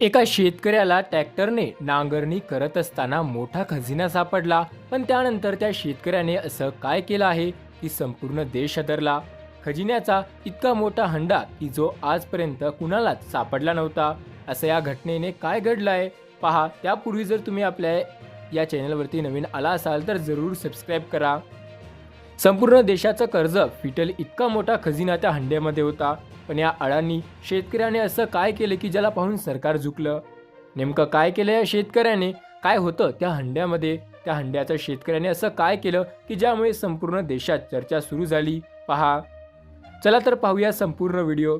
एका शेतकऱ्याला ट्रॅक्टरने नांगरणी करत असताना मोठा खजिना सापडला पण त्यानंतर त्या शेतकऱ्याने असं काय केलं आहे की संपूर्ण देश हादरला खजिन्याचा इतका मोठा हंडा की जो आजपर्यंत कुणालाच सापडला नव्हता. असं या घटनेने काय घडलं आहे पहा त्यापूर्वी जर तुम्ही आपल्या या चॅनलवरती नवीन आला असाल तर जरूर सबस्क्राईब करा. संपूर्ण देशाचं कर्ज फिटल इतका मोठा खजिना त्या हंड्यामध्ये होता. पण या अडांनी शेतकऱ्याने असं काय केलं की ज्याला पाहून सरकार झुकलं? नेमकं काय केलं या शेतकऱ्याने? काय होतं त्या हंड्यामध्ये? त्या हंड्याच्या शेतकऱ्याने असं काय केलं की ज्यामुळे संपूर्ण देशात चर्चा सुरू झाली? पहा. चला तर पाहूया संपूर्ण व्हिडिओ.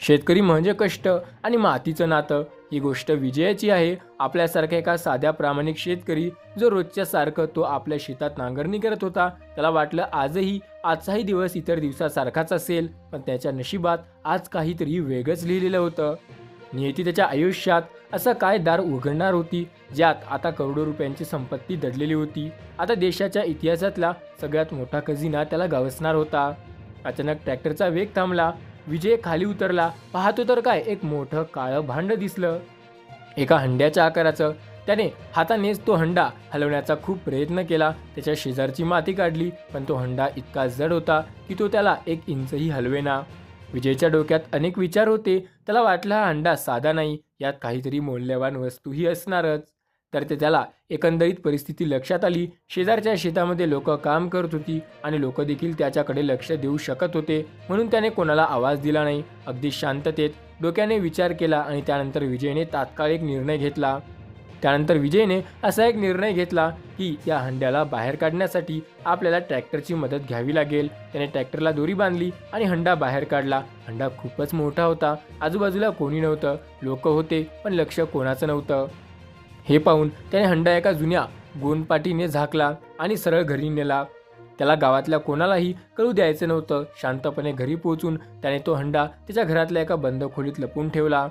शेतकरी म्हणजे कष्ट आणि मातीचं नातं. ही गोष्ट विजयाची आहे. आपल्यासारख्या एका साध्या प्रामाणिक शेतकरी जो रोजच्या सारखं तो आपल्या शेतात नांगरणी करत होता. त्याला वाटलं आजही आजचाही दिवस इतर दिवसासारखाच असेल. पण त्याच्या नशिबात आज काहीतरी वेगळंच लिहिलेलं होतं. नियती त्याच्या आयुष्यात असं काय दार उघडणार होती? ज्यात आता करोडो रुपयांची संपत्ती दडलेली होती. आता देशाच्या इतिहासातला सगळ्यात मोठा खजिना त्याला गवसणार होता. अचानक ट्रॅक्टरचा वेग थांबला. विजय खाली उतरला. पाहतो तर काय एक मोठं काळं भांड दिसलं. एका हंड्याच्या आकाराचं. त्याने हातानेच तो हंडा हलवण्याचा खूप प्रयत्न केला. त्याच्या शेजारची माती काढली पण तो हंडा इतका जड होता की तो त्याला एक इंचही हलवेना. विजयच्या डोक्यात अनेक विचार होते. त्याला वाटला हा हंडा साधा नाही यात काहीतरी मौल्यवान वस्तूही असणारच. तर ते त्याला एकंदरीत परिस्थिती लक्षात आली. शेजारच्या शेतामध्ये लोक काम करत होती आणि लोक देखील त्याच्याकडे लक्ष देऊ शकत होते म्हणून त्याने कोणाला आवाज दिला नाही. अगदी शांततेत डोक्याने विचार केला आणि त्यानंतर विजयने तात्काळ एक निर्णय घेतला. त्यानंतर विजयने असा एक निर्णय घेतला की या हंड्याला बाहेर काढण्यासाठी आपल्याला ट्रॅक्टरची मदत घ्यावी लागेल. त्याने ट्रॅक्टरला दोरी बांधली आणि हंडा बाहेर काढला. हंडा खूपच मोठा होता. आजूबाजूला कोणी नव्हतं. लोक होते पण लक्ष कोणाचं नव्हतं. हे पाहून त्याने हंडा एका जुन्या गोनपाटीने झाकला आणि सरळ घरी नेला. त्याला गावातल्या कोणालाही कळू द्यायचं नव्हतं. शांतपणे घरी पोहोचून त्याने तो हंडा त्याच्या घरातल्या एका बंद खोलीत लपून ठेवला.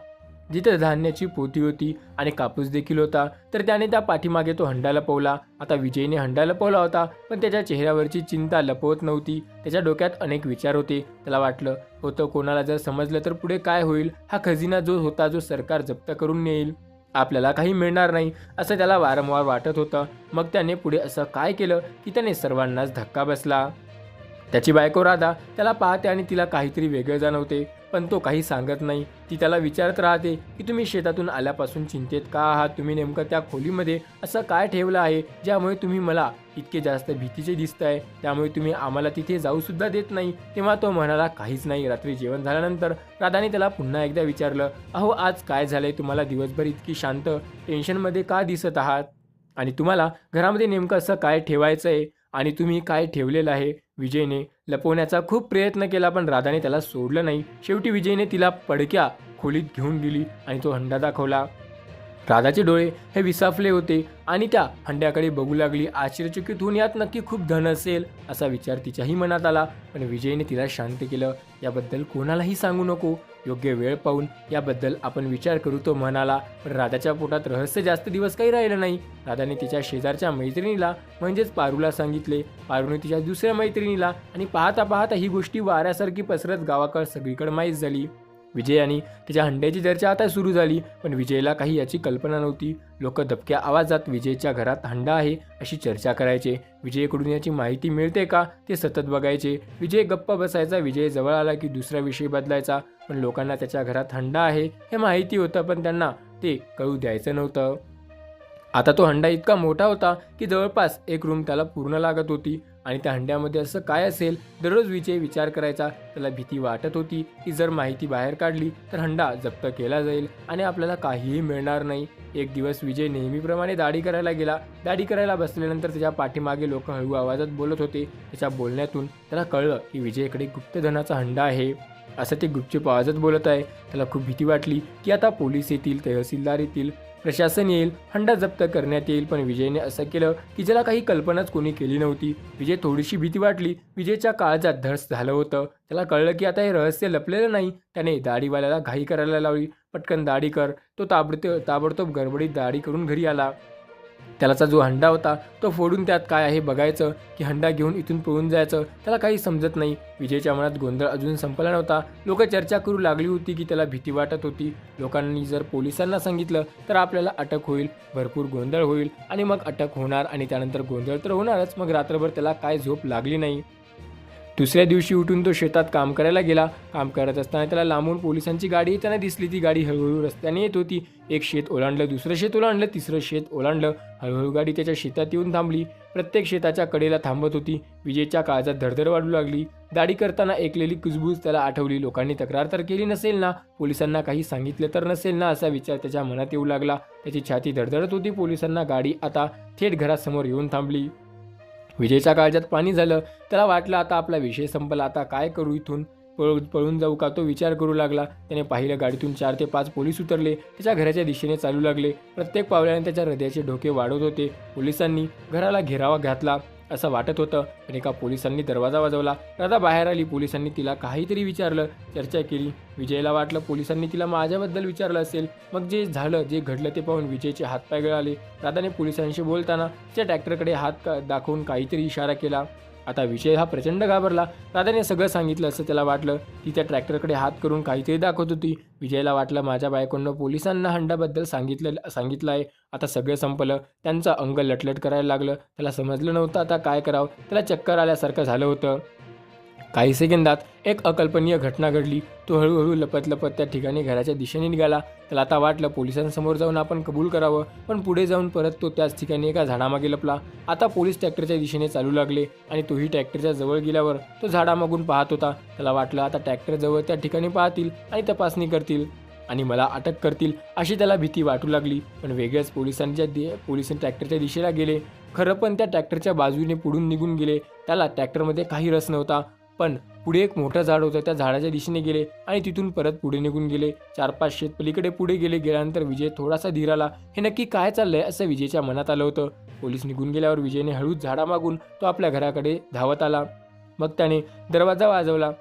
जिथे धान्याची पोती होती आणि कापूस देखील होता तर त्याने त्या पाठीमागे तो हंडा लपवला. आता विजयने हंडा लपवला होता पण त्याच्या चेहऱ्यावरची चिंता लपवत नव्हती. त्याच्या डोक्यात अनेक विचार होते. त्याला वाटलं होतं कोणाला जर समजलं तर पुढे काय होईल? हा खजिना जो होता जो सरकार जप्त करून नेईल. आपल्याला काही मिळणार नाही असं त्याला वारंवार वाटत होतं. मग त्याने पुढे असं काय केलं की त्याने सर्वांनाच धक्का बसला. त्याची बायको राधा त्याला पाहते आणि तिला काहीतरी वेगळे जाणवते. पण तो काही सांगत नाही. ती त्याला विचारत राहते की तुम्ही शेतातून आल्यापासून चिंतेत का आहात? तुम्ही नेमकं त्या खोलीमध्ये असं काय ठेवलं आहे? ज्यामुळे तुम्ही मला इतके जास्त भीतीचे दिसत आहे त्यामुळे तुम्ही आम्हाला तिथे जाऊ सुद्धा देत नाही. तेव्हा तो म्हणाला काहीच नाही. रात्री जेवण झाल्यानंतर राधाने त्याला पुन्हा एकदा विचारलं अहो आज काय झालंय? तुम्हाला दिवसभर इतकी शांत टेन्शनमध्ये का दिसत आहात? आणि तुम्हाला घरामध्ये नेमकं असं काय ठेवायचं आहे आणि तुम्ही काय ठेवलेलं आहे? विजयने लपवण्याचा खूप प्रयत्न केला पण राधाने त्याला सोडलं नाही. शेवटी विजयने तिला पडक्या खोलीत घेऊन गेली आणि तो हंडा दाखवला. राधाचे डोळे हे विसाफले होते आणि त्या हंड्याकडे बघू लागली आश्चर्यचकित होऊन यात नक्की खूप धन असेल असा विचार तिच्याही मनात आला. पण विजयने तिला शांत केलं. याबद्दल कोणालाही सांगू नको. योग्य वेळ पाहून याबद्दल आपण विचार करू तो म्हणाला पण राधाच्या पोटात रहस्य जास्त दिवस काही राहिलं नाही. राधाने तिच्या शेजारच्या मैत्रिणीला म्हणजेच पारूला सांगितले. पारूने तिच्या दुसऱ्या मैत्रिणीला आणि पाहता पाहता ही गोष्टी वाऱ्यासारखी पसरत गावाकड सगळीकडे माहीत झाली. विजय आणि त्याच्या हंड्याची चर्चा आता सुरू झाली पण विजयला काही याची कल्पना नव्हती. लोक दबक्या आवाजात विजयच्या घरात हंडा आहे अशी चर्चा करायचे. विजयकडून याची माहिती मिळते का ते सतत बघायचे. विजय गप्प बसायचा विजय जवळ आला की दुसरा विषय बदलायचा. पण लोकांना त्याच्या घरात हंडा आहे हे माहिती होतं पण त्यांना ते कळू द्यायचं नव्हतं. आता तो हंडा इतका मोठा होता की जवळपास एक रूम त्याला पूर्ण लागत होती. आणि त्या हंड्यामध्ये असं काय असेल? दररोज विजय विचार करायचा. त्याला भीती वाटत होती की जर माहिती बाहेर काढली तर हंडा जप्त केला जाईल आणि आपल्याला काहीही मिळणार नाही. एक दिवस विजय नेहमीप्रमाणे दाढी करायला गेला. दाढी करायला बसल्यानंतर त्याच्या पाठीमागे लोक हळू आवाजात बोलत होते. त्याच्या बोलण्यातून त्याला कळलं की विजयकडे गुप्तधनाचा हंडा आहे. असं ते गुपचूप आवाजात बोलत आहे. त्याला खूप भीती वाटली की आता पोलीस येतील तहसीलदार येतील प्रशासन येईल हंडा जप्त करण्यात येईल. पण विजयने असं केलं की ज्याला काही कल्पनाच कोणी केली नव्हती. विजय थोडीशी भीती वाटली. विजयच्या काळजात धस झालं होतं. त्याला कळलं की आता हे रहस्य लपलेलं नाही. त्याने दाढीवाल्याला घाई करायला लावली. पटकन दाढी कर. तो ताबडतो ताबडतोब गडबडीत दाढी करून घरी आला. त्यालाचा जो हंडा होता तो फोडून त्यात काय आहे बघायचं. की हंडा घेऊन इथून पळून जायचं त्याला काही समजत नाही. विजयच्या मनात गोंधळ अजून संपला नव्हता. लोक चर्चा करू लागली होती की त्याला भीती वाटत होती. लोकांनी जर पोलिसांना सांगितलं तर आपल्याला अटक होईल भरपूर गोंधळ होईल आणि मग अटक होणार आणि त्यानंतर गोंधळ तर होणारच. मग रात्रभर त्याला काय झोप लागली नाही? दुसऱ्या दिवशी उठून तो शेतात काम करायला गेला. काम करत असताना त्याला लांबून पोलिसांची गाडी येताना दिसली. ती गाडी हळूहळू रस्त्याने येत होती. एक शेत ओलांडलं दुसरं शेत ओलांडलं तिसरं शेत ओलांडलं. हळूहळू गाडी त्याच्या शेतात येऊन थांबली. प्रत्येक शेताच्या कडेला थांबत होती. विजेच्या काळजात धडधड वाढू लागली. दाढी करताना ऐकलेली कुजबूज त्याला आठवली. लोकांनी तक्रार तर केली नसेल ना? पोलिसांना काही सांगितलं तर नसेल ना? असा विचार त्याच्या मनात येऊ लागला. त्याची छाती धडधडत होती. पोलिसांना गाडी आता थेट घरासमोर येऊन थांबली. विजेच्या काळजात पाणी झालं त्याला वाटलं आता आपला विषय संपला आता काय करू इथून? पळून पळून जाऊ का तो विचार करू लागला. त्याने पाहिलं गाडीतून चार ते पाच पोलीस उतरले. त्याच्या घराच्या दिशेने चालू लागले. प्रत्येक पावल्याने त्याच्या हृदयाचे डोके वाढवत होते. पोलिसांनी घराला घेरावा घातला. असं वाटत होतं. पण एका पोलिसांनी दरवाजा वाजवला. राधा बाहेर आली. पोलिसांनी तिला काहीतरी विचारलं. चर्चा केली. विजयला वाटलं पोलिसांनी तिला माझ्याबद्दल विचारलं असेल. मग जे झालं जे घडलं ते पाहून विजयचे हातपाय गळाले. राधाने पोलिसांशी बोलताना त्या ट्रॅक्टरकडे हात का दाखवून काहीतरी इशारा केला. आता विजय हा प्रचंड घाबरला. दादाने सगळं सांगितलं असं त्याला वाटलं. ती त्या ट्रॅक्टरकडे हात करून काहीतरी दाखवत होती. विजयला वाटलं माझ्या बायकोनं पोलिसांना हंडाबद्दल सांगितलं सांगितलं आहे आता सगळं संपलं. त्यांचं अंग लटलट करायला लागलं. त्याला समजलं नव्हतं आता काय करावं. त्याला चक्कर आल्यासारखं झालं होतं. काही सेकंदात एक अकल्पनीय घटना घडली. तो हळूहळू लपत लपत त्या ठिकाणी घराच्या दिशेने निघाला. त्याला आता वाटलं पोलिसांसमोर जाऊन आपण कबूल करावं पण पुढे जाऊन परत तो त्याच ठिकाणी एका झाडामागे लपला. आता पोलीस ट्रॅक्टरच्या दिशेने चालू लागले आणि तोही ट्रॅक्टरच्या जवळ गेल्यावर तो झाडामागून पाहत होता. त्याला वाटलं आता ट्रॅक्टर जवळ त्या ठिकाणी पाहतील आणि तपासणी करतील आणि मला अटक करतील अशी त्याला भीती वाटू लागली. पण वेगळ्याच पोलिसांच्या दि पोलिसांनी ट्रॅक्टरच्या दिशेला गेले. खरं पण त्या ट्रॅक्टरच्या बाजूने पुढून निघून गेले. त्याला ट्रॅक्टरमध्ये काही रस नव्हता. पण पुढे एक मोठं झाड होतं त्या झाडाच्या दिशेने गेले आणि तिथून परत पुढे निघून गेले. चार पाच शेत पलीकडे पुढे गेले गेल्यानंतर विजय थोडासा धीर आला. हे नक्की काय चाललंय असं विजयच्या मनात आलं होतं. पोलीस निघून गेल्यावर विजयने हळूच झाडामागून तो आपल्या घराकडे धावत आला. मग त्याने दरवाजा वाजवला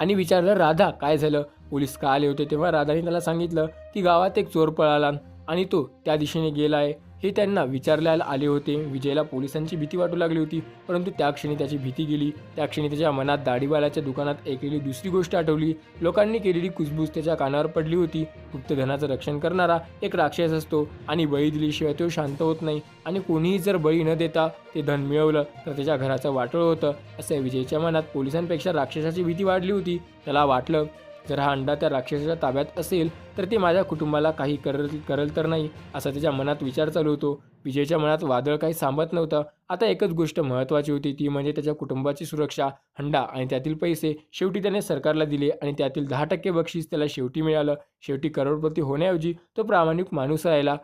आणि विचारलं राधा काय झालं? पोलीस का आले होते तेव्हा राधाने त्याला सांगितलं की गावात एक चोर पळाला आणि तो त्या दिशेने गेला आहे हे त्यांना विचारल्याला आले होते. विजयला पोलिसांची भीती वाटू लागली होती. परंतु त्या क्षणी त्याची भीती गेली. त्या क्षणी त्याच्या मनात दाढीवाल्याच्या दुकानात ऐकलेली दुसरी गोष्ट आठवली. लोकांनी केलेली कुसबूस त्याच्या कानावर पडली होती. गुप्तधनाचं रक्षण करणारा एक राक्षस असतो आणि बळी दिल्याशिवाय तो शांत होत नाही आणि कोणीही जर बळी न देता ते धन मिळवलं तर त्याच्या घराचं वाटोळ होतं असं विजयच्या मनात पोलिसांपेक्षा राक्षसाची भीती वाढली होती. त्याला वाटलं जर हा अंडा त्या राक्षसाच्या ताब्यात असेल तर ते माझ्या कुटुंबाला काही करल करल तर नाही असा त्याच्या मनात विचार चालू होतो. विजयच्या मनात वादळ काही सांभत नव्हतं. आता एकच गोष्ट महत्त्वाची होती ती म्हणजे त्याच्या कुटुंबाची सुरक्षा हंडा आणि त्यातील पैसे. शेवटी त्याने सरकारला दिले आणि त्यातील दहा टक्के बक्षीस त्याला शेवटी मिळालं. शेवटी करोडपती होण्याऐवजी तो प्रामाणिक माणूस राहिला.